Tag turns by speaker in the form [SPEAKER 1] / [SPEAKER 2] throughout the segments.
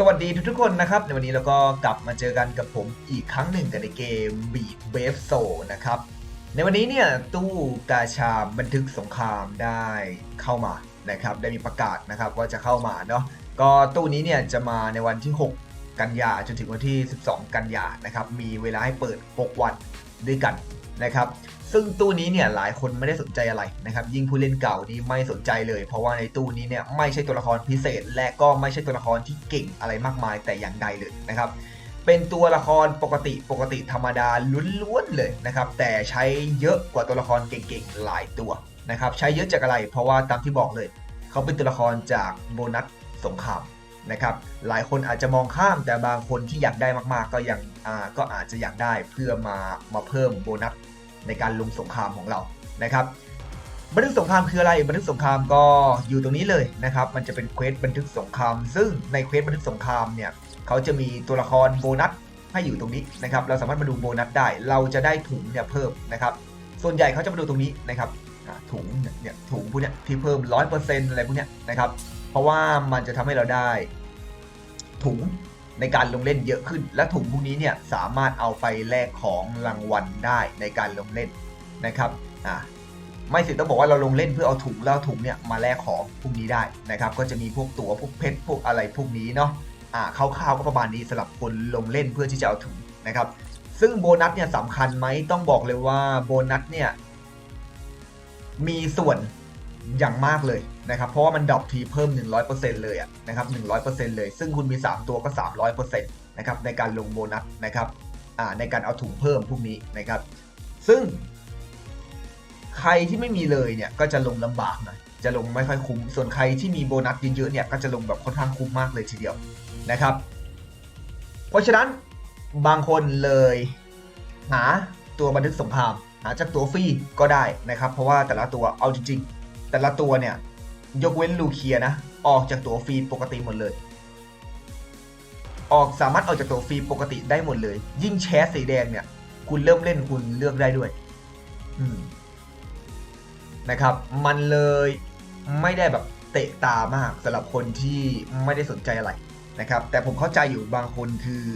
[SPEAKER 1] สวัสดีทุกๆคนนะครับ ในวันนี้เราก็กลับมาเจอกันกับผมอีกครั้งหนึ่งกันในเกม Beat Wave s o นะครับ ในวันนี้เนี่ยตู้กาชาบันทึกสงครามได้เข้ามานะครับ ได้มีประกาศนะครับว่าจะเข้ามาเนาะก็ตู้นี้เนี่ยจะมาในวันที่ 6 กันยาจนถึงวันที่ 12 กันยานะครับ มีเวลาให้เปิด 6 วันด้วยกันนะครับ ซึ่งตู้นี้เนี่ยหลายคนไม่ได้สนใจอะไรนะครับ ยิ่งผู้เล่นเก่านี่ไม่สนใจเลย เพราะว่าในตู้นี้เนี่ยไม่ใช่ตัวละครพิเศษ และก็ไม่ใช่ตัวละครที่เก่งอะไรมากมายแต่อย่างใดเลยนะครับ เป็นตัวละครปกติปกติธรรมดาล้วนๆเลยนะครับ แต่ใช้เยอะกว่าตัวละครเก่งๆหลายตัวนะครับ ใช้เยอะจากอะไร เพราะว่าตามที่บอกเลย เขาเป็นตัวละครจากโบนัสสงครามนะครับ หลายคนอาจจะมองข้ามแต่บางคนที่อยากได้มากๆ ก็ยังก็อาจจะอยากได้เพื่อมามาเพิ่มโบนัส ในการลงสงครามของเรานะครับบันทึกสงครามคืออะไรบันทึกสงครามก็อยู่ตรงนี้เลยนะครับ มันจะเป็นเควสบันทึกสงคราม ซึ่งในเควสบันทึกสงครามเนี่ยเขาจะมีตัวละครโบนัสให้อยู่ตรงนี้นะครับ เราสามารถมาดูโบนัสได้ เราจะได้ถุงเนี่ยเพิ่มนะครับ ส่วนใหญ่เขาจะมาดูตรงนี้นะครับถุงเนี่ยถุงพวกเนี้ยที่เพิ่ม 100%อะไรพวกเนี้ยนะครับ เพราะว่ามันจะทำให้เราได้ถุง ในการลงเล่นเยอะขึ้น และถุงพวกนี้เนี่ยสามารถเอาไปแลกของรางวัลได้ในการลงเล่นนะครับอ่าไม่สิต้องบอกว่าเราลงเล่นเพื่อเอาถุงแล้วถุงเนี่ยมาแลกของพวกนี้ได้นะครับ ก็จะมีพวกตั๋วพวกเพชรพวกอะไรพวกนี้เนาะอ่าคร่าวๆก็ประมาณนี้สำหรับคนลงเล่นเพื่อที่จะเอาถุงนะครับ ซึ่งโบนัสเนี่ยสำคัญไหมต้องบอกเลยว่าโบนัสเนี่ยมีส่วน อย่างมากเลยนะครับ เพราะว่ามันดรอปทีเพิ่ม 100%เลยอะนะครับ100%เลย ซึ่งคุณมี 3 ตัวก็ 300%นะครับในการลงโบนัสนะครับในการเอาถุงเพิ่มพวกนี้นะครับ ซึ่ง ใครที่ไม่มีเลยเนี่ยก็จะลงลำบากหน่อยจะลงไม่ค่อยคุ้ม ส่วนใครที่มีโบนัสเยอะๆเนี่ยก็จะลงแบบค่อนข้างคุ้มมากเลยทีเดียวนะครับ เพราะฉะนั้นบางคนเลยหาตัวบันทึกสงครามหาจากตัวฟรีก็ได้นะครับ เพราะว่าแต่ละตัวเอาจริงๆ แต่ละตัวเนี่ย ยกเว้นลูเคียนะ ออกจากตัวฟรีปกติหมดเลย ออกสามารถออกจากตัวฟรีปกติได้หมดเลย ยิ่งแชสสีแดงเนี่ย คุณเริ่มเล่นคุณเลือกได้ด้วย อืมนะครับ มันเลยไม่ได้แบบเตะตามากสำหรับคนที่ไม่ได้สนใจอะไรนะครับ แต่ผมเข้าใจอยู่บางคนคือ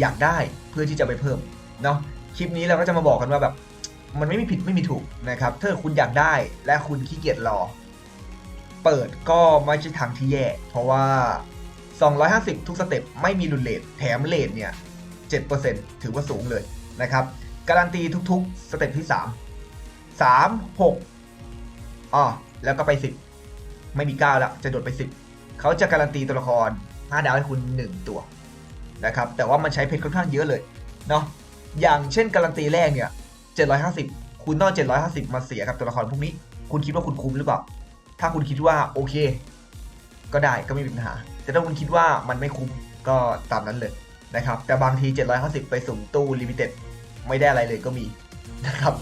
[SPEAKER 1] อยากได้เพื่อที่จะไปเพิ่มเนาะคลิปนี้เราก็จะมาบอกกันว่าแบบ มันไม่มีผิดไม่มีถูกนะครับถ้าคุณอยากได้และคุณขี้เกียจรอ เปิดก็ไม่ใช่ทางที่แย่ เพราะว่า 250 ทุกสเต็ปไม่มีรุนเลทแถมเลทเนี่ย 7%ถือว่าสูงเลยนะครับ การันตีทุกๆ สเต็ปที่ 3 3 6อ๋อแล้วก็ไป 10 ไม่มี 9 แล้ว จะโดดไป 10 เขาจะการันตีตัวละคร 5 ดาวให้คุณ 1 ตัวนะครับแต่ว่ามันใช้เพชรค่อนข้างเยอะเลยเนาะอย่างเช่นการันตีแรกเนี่ย 750 คุณต้อง750 มาเสียกับตัวละครพวกนี้ คุณคิดว่าคุณคุ้มหรือเปล่า ถ้าคุณคิดว่าโอเค ก็ได้ก็ไม่มีปัญหา แต่ถ้าคุณคิดว่ามันไม่คุ้มก็ตามนั้นเลยนะครับ แต่บางที 750 ไปสุ่มตู้ลิมิเต็ดไม่ได้อะไรเลยก็มีนะครับ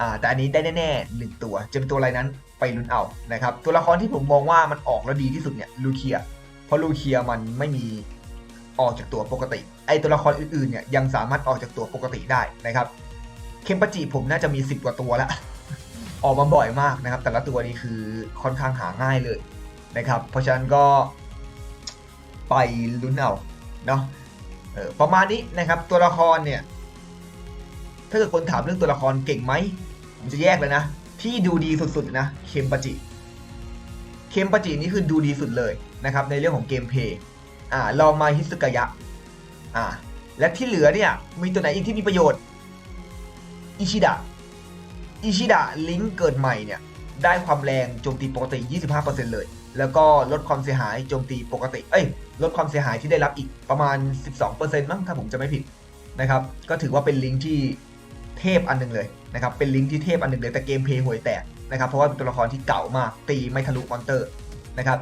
[SPEAKER 1] อ่าแต่อันนี้ได้แน่ๆหนึ่งตัว จะเป็นตัวอะไรนั้นไปลุ้นเอานะครับ ตัวละครที่ผมมองว่ามันออกแล้วดีที่สุดเนี่ยลูเคีย เพราะลูเคียมันไม่มีออกจากตัวปกติ ไอตัวละครอื่นๆเนี่ยยังสามารถออกจากตัวปกติได้นะครับ เคมปาจิผมน่าจะมี 10 กว่าตัวแล้วออกมาบ่อยมากนะครับ แต่ละตัวนี้คือค่อนข้างหาง่ายเลยนะครับ เพราะฉะนั้นก็ไปลุ้นเอาเนาะออประมาณนี้นะครับตัวละครเนี่ย ถ้าเกิดคนถามเรื่องตัวละครเก่งไหมผมจะแยกเลยนะ ที่ดูดีสุดๆนะเคมปาจิเคมปาจินี่คือดูดีสุดเลยนะครับในเรื่องของเกมเพลย์อ่าลองมาฮิสุกายะอ่าและที่เหลือเนี่ยมีตัวไหนอีกที่มีประโยชน์ อิชิดะ อิชิดะลิงก์เกิดใหม่เนี่ย ได้ความแรงโจมตีปกติ 25%เลย แล้วก็ลดความเสียหายโจมตีปกติ เอ้ย ลดความเสียหายที่ได้รับอีกประมาณ 12%มั้งถ้าผมจะไม่ผิดนะครับ ก็ถือว่าเป็นลิงก์ที่เทพอันหนึงเลยนะครับ เป็นลิงก์ที่เทพอันหนึงเลยแต่เกมเพย์ห่วยแตกนะครับ เพราะว่าเป็นตัวละครที่เก่ามาก ตีไม่ทะลุมอนเตอร์นะครับ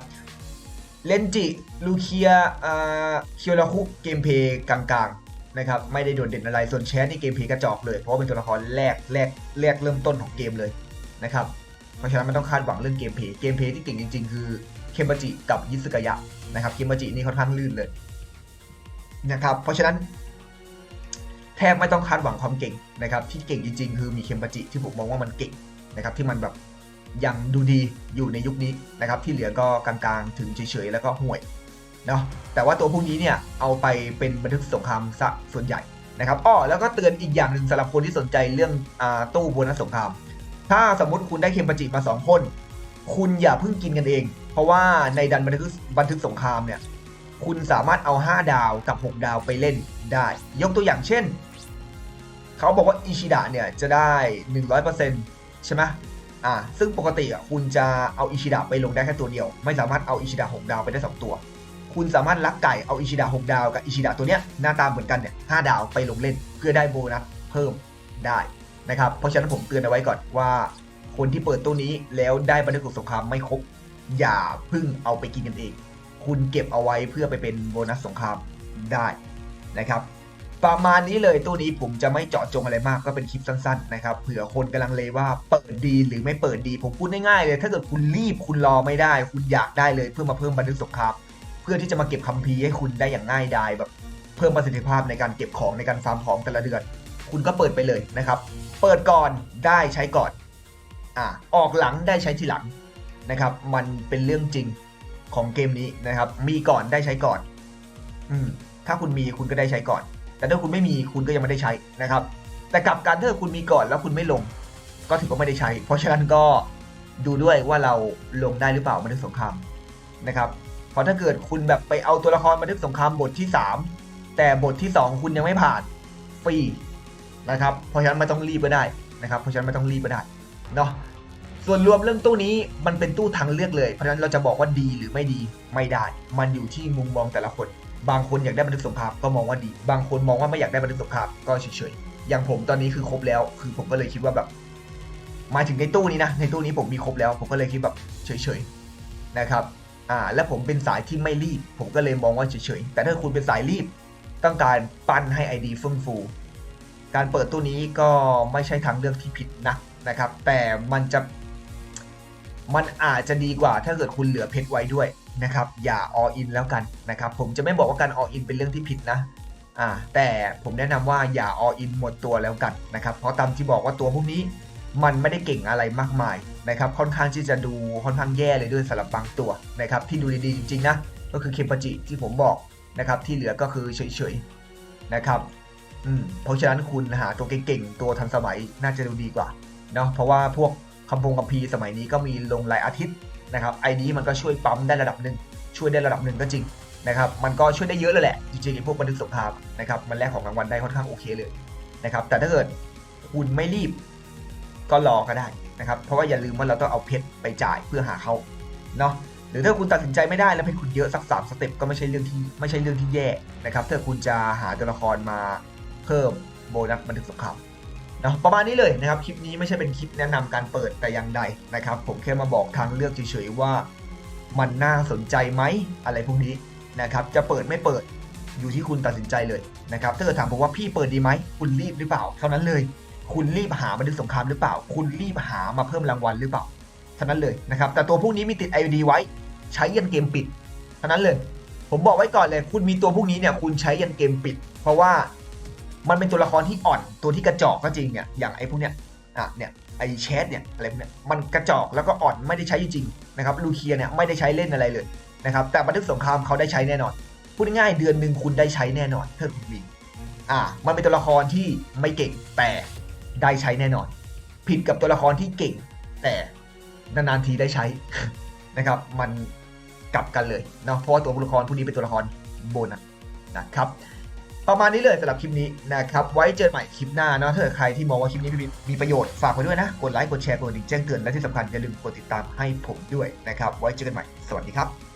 [SPEAKER 1] เลนจิ ลูเคียอ่าเคียวราคุเกมเพย์กลางๆ นะครับไม่ได้โดดเด่นอะไรส่วนแชทนี่เกมเพย์กระจอกเลย เพราะว่าเป็นตัวละครแรกแรกแรกเริ่มต้นของเกมเลยนะครับเพราะฉะนั้นไม่ต้องคาดหวังเรื่องเกมเพย์เกมเพย์ที่เก่งจริง ๆ คือเคมบาจิกับยิสกายะนะครับเคมบาจินี่ค่อนข้างลื่นเลยนะครับเพราะฉะนั้นแทบไม่ต้องคาดหวังความเก่งนะครับที่เก่งจริง ๆ คือมีเคมบาจิที่ผมมองว่ามันเก่งนะครับที่มันแบบยังดูดีอยู่ในยุคนี้นะครับที่เหลือก็กลางๆถึงเฉยๆแล้วก็ห่วย เนาะแต่ว่าตัวพวกนี้เนี่ยเอาไปเป็นบันทึกสงครามซะส่วนใหญ่นะครับอ้อแล้วก็เตือนอีกอย่างหนึ่งสำหรับคนที่สนใจเรื่องอตู้โบนัสสงคราม ถ้าสมมติคุณได้เคมปจิมาสองคน คุณอย่าเพิ่งกินกันเอง เพราะว่าในดันบันทึกบันทึกสงครามเนี่ยคุณสามารถเอา 5 ดาวกับ 6 ดาวไปเล่นได้ ยกตัวอย่างเช่น เขาบอกว่าอิชิดะเนี่ยจะได้ 100%ใช่ไหมอ่าซึ่งปกติอะคุณจะเอาอิชิดะไปลงได้แค่ตัวเดียว ไม่สามารถเอาอิชิดะ6ดาวไปได้ 2 ตัว คุณสามารถลักไก่เอาอิชิดะ6ดาวกับอิชิดะตัวเนี้ยหน้าตาเหมือนกันเนี่ย5ดาวไปลงเล่น เพื่อได้โบนัสเพิ่มได้นะครับเพราะฉะนั้นผมเตือนเอาไว้ก่อนว่าคนที่เปิดตัวนี้แล้วได้บันทึกสงครามไม่ครบ อย่าพึ่งเอาไปกินกันเอง คุณเก็บเอาไว้เพื่อไปเป็นโบนัสสงครามได้นะครับประมาณนี้เลยตัวนี้ผมจะไม่เจาะจงอะไรมากก็เป็นคลิปสั้นๆนะครับเผื่อคนกำลังเลยว่าเปิดดีหรือไม่เปิดดี ผมพูดง่ายๆเลย ถ้าเกิดคุณรีบคุณรอไม่ได้ คุณอยากได้เลยเพื่อมาเพิ่มบันทึกสงคราม เพื่อที่จะมาเก็บคัมภีร์ให้คุณได้อย่างง่ายดายแบบเพิ่มประสิทธิภาพในการเก็บของในการฟาร์มของแต่ละเดือน คุณก็เปิดไปเลยนะครับ เปิดก่อนได้ใช้ก่อนอ่าออกหลังได้ใช้ทีหลังนะครับ มันเป็นเรื่องจริงของเกมนี้นะครับ มีก่อนได้ใช้ก่อน อืมถ้าคุณมีคุณก็ได้ใช้ก่อน แต่ถ้าคุณไม่มีคุณก็ยังไม่ได้ใช้นะครับ แต่กลับการถ้าคุณมีก่อนแล้วคุณไม่ลง ก็ถือว่าไม่ได้ใช้ เพราะฉะนั้นก็ดูด้วยว่าเราลงได้หรือเปล่าบันทึกสงครามนะครับ เพราะถ้าเกิดคุณแบบไปเอาตัวละครบันทึกสงครามบทที่ 3 แต่บทที่ 2 คุณยังไม่ผ่านฟรีนะครับ เพราะฉะนั้นไม่ต้องรีบก็ได้นะครับ เพราะฉะนั้นไม่ต้องรีบก็ได้เนาะส่วนรวมเรื่องตู้นี้มันเป็นตู้ทางเลือกเลย เพราะฉะนั้นเราจะบอกว่าดีหรือไม่ดีไม่ได้ มันอยู่ที่มุมมองแต่ละคน บางคนอยากได้บันทึกสงครามก็มองว่าดี บางคนมองว่าไม่อยากได้บันทึกสงครามก็เฉยๆ อย่างผมตอนนี้คือครบแล้ว คือผมก็เลยคิดว่าแบบมาถึงในตู้นี้นะ ในตู้นี้ผมมีครบแล้ว ผมก็เลยคิดแบบเฉยๆนะครับ อ่า และผมเป็นสายที่ไม่รีบ ผมก็เลยมองว่าเฉยๆ แต่ถ้าคุณเป็นสายรีบ ต้องการปั้นให้ ID เฟื่องฟู การเปิดตู้นี้ก็ไม่ใช่ทางเลือกที่ผิดนะนะครับ แต่มันจะ มันอาจจะดีกว่าถ้าเกิดคุณเหลือเพชรไว้ด้วยนะครับ อย่า all in แล้วกันนะครับ ผมจะไม่บอกว่าการ all in เป็นเรื่องที่ผิดนะอ่าแต่ผมแนะนำว่าอย่า all in หมดตัวแล้วกันนะครับ เพราะตามที่บอกว่าตัวพวกนี้มันไม่ได้เก่งอะไรมากมาย นะครับค่อนข้างที่จะดูค่อนข้างแย่เลยด้วยสำหรับบางตัวนะครับที่ดูดีๆจริงๆนะก็คือเคมปจิที่ผมบอกนะครับที่เหลือก็คือเฉยๆนะครับอืมเพราะฉะนั้นคุณหาตัวเก่งๆตัวทันสมัยน่าจะดูดีกว่าเนาะเพราะว่าพวกคำพงคำพีสมัยนี้ก็มีลงรายอาทิตย์นะครับไอ้นี้มันก็ช่วยปั๊มได้ระดับหนึ่งช่วยได้ระดับหนึ่งก็จริงนะครับมันก็ช่วยได้เยอะเลยแหละจริงๆไอ้พวกบันทึกสงครามนะครับมันแลกของรางวัลได้ค่อนข้างโอเคเลยนะครับแต่ถ้าเกิดคุณไม่รีบก็รอก็ได้ นะครับเพราะว่าอย่าลืมว่าเราต้องเอาเพชรไปจ่ายเพื่อหาเขาเนาะหรือถ้าคุณตัดสินใจไม่ได้แล้วเพชรคุณเยอะสักสามสเต็ปก็ไม่ใช่เรื่องที่ไม่ใช่เรื่องที่แย่นะครับถ้าคุณจะหาตัวละครมาเพิ่มโบนัสบันทึกสงครามนะประมาณนี้เลยนะครับคลิปนี้ไม่ใช่เป็นคลิปแนะนำการเปิดแต่อย่างใดนะครับ ผมแค่มาบอกทางเลือกเฉยๆว่า มันน่าสนใจไหมอะไรพวกนี้นะครับจะเปิดไม่เปิดอยู่ที่คุณตัดสินใจเลยนะครับถ้าเกิดถามผมว่าพี่เปิดดีไหมคุณรีบหรือเปล่าเท่านั้นเลย คุณรีบหาบันทึกสงครามหรือเปล่า คุณรีบหามาเพิ่มรางวัลหรือเปล่าเท่านั้นเลยนะครับแต่ตัวพวกนี้มีติด ID ไว้ใช้ยันเกมปิดเท่านั้นเลย ผมบอกไว้ก่อนเลย คุณมีตัวพวกนี้เนี่ยคุณใช้ยันเกมปิด เพราะว่ามันเป็นตัวละครที่อ่อนตัวที่กระจอกก็จริงเนี่ยอย่างไอ้พวกเนี้ยอะเนี่ยไอ้แชทเนี่ยอะไรพวกเนี้ยมันกระจอกแล้วก็อ่อนไม่ได้ใช้จริงนะครับลูเคียเนี่ยไม่ได้ใช้เล่นอะไรเลยนะครับแต่บันทึกสงครามเขาได้ใช้แน่นอนพูดง่ายเดือนหนึ่งคุณได้ใช้แน่นอนถ้าคุณมีอ่ามันเป็นตัวละครที่ไม่เก่งแต่ ได้ใช้แน่นอน ผิดกับตัวละครที่เก่ง แต่นานๆทีได้ใช้นะครับ มันกลับกันเลยเนาะเพราะว่าตัวละครพวกนี้เป็นตัวละครโบนัสนะครับ ประมาณนี้เลยสำหรับคลิปนี้นะครับ ไว้เจอใหม่คลิปหน้าเนาะถ้าเกิดใครที่มองว่าคลิปนี้มีประโยชน์ฝากไว้ด้วยนะ กดไลค์กดแชร์กดกระดิ่งแจ้งเตือนและที่สำคัญอย่าลืมกดติดตามให้ผมด้วยนะครับ ไว้เจอกันใหม่ สวัสดีครับ